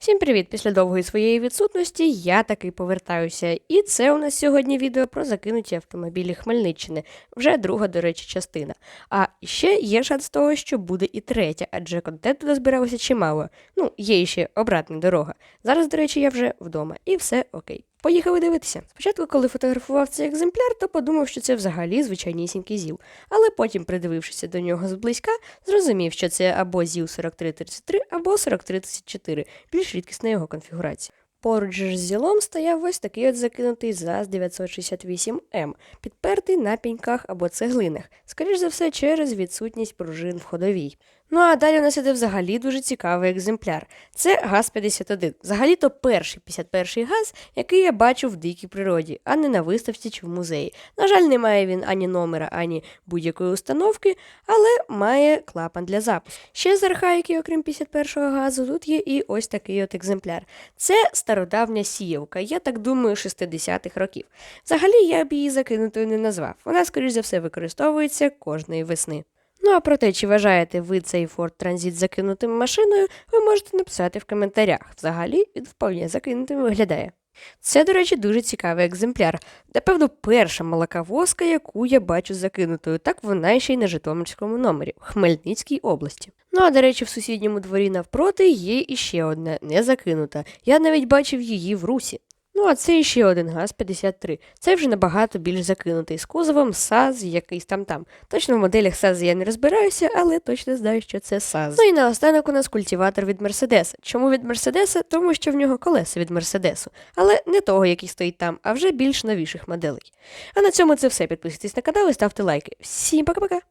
Всім привіт! Після довгої своєї відсутності я таки повертаюся. І це у нас сьогодні відео про закинуті автомобілі Хмельниччини. Вже друга, до речі, частина. А ще є шанс того, що буде і третя, адже контенту дозбиралося чимало. Ну, є ще обратна дорога. Зараз, до речі, я вже вдома, і все окей. Поїхали дивитися. Спочатку, коли фотографував цей екземпляр, то подумав, що це взагалі звичайнісінький ЗІЛ. Але потім, придивившися до нього зблизька, зрозумів, що це або ЗІЛ 4333, або 4334, більш рідкісна його конфігурація. Поруч же з зілом стояв ось такий от закинутий ЗАЗ 968М, підпертий на піньках або цеглинах, скоріш за все, через відсутність пружин в ходовій. Ну а далі у нас іде взагалі дуже цікавий екземпляр. Це ГАЗ-51. Взагалі-то перший 51-й ГАЗ, який я бачу в дикій природі, а не на виставці чи в музеї. На жаль, не має він ані номера, ані будь-якої установки, але має клапан для запуску. Ще з архаїки, окрім 51-го газу, тут є і ось такий от екземпляр. Це стародавня сіявка, я так думаю, 60-х років. Взагалі я б її закинутою не назвав. Вона, скоріш за все, використовується кожної весни. Ну а про те, чи вважаєте ви цей Ford Transit закинутим машиною, ви можете написати в коментарях. Взагалі він вполне закинутим виглядає. Це, до речі, дуже цікавий екземпляр. Напевно, перша молоковозка, яку я бачу закинутою, так вона ще й на Житомирському номері в Хмельницькій області. Ну а до речі, в сусідньому дворі навпроти є іще одна не закинута. Я навіть бачив її в русі. Ну, а це ще один ГАЗ-53. Це вже набагато більш закинутий з кузовом САЗ якийсь там там. Точно в моделях САЗ я не розбираюся, але точно знаю, що це САЗ. Ну і наостанок у нас культиватор від Мерседеса. Чому від Мерседеса? Тому що в нього колеса від Мерседесу, але не того, який стоїть там, а вже більш новіших моделей. А на цьому це все. Підписуйтесь на канал і ставте лайки. Всім пока-пока!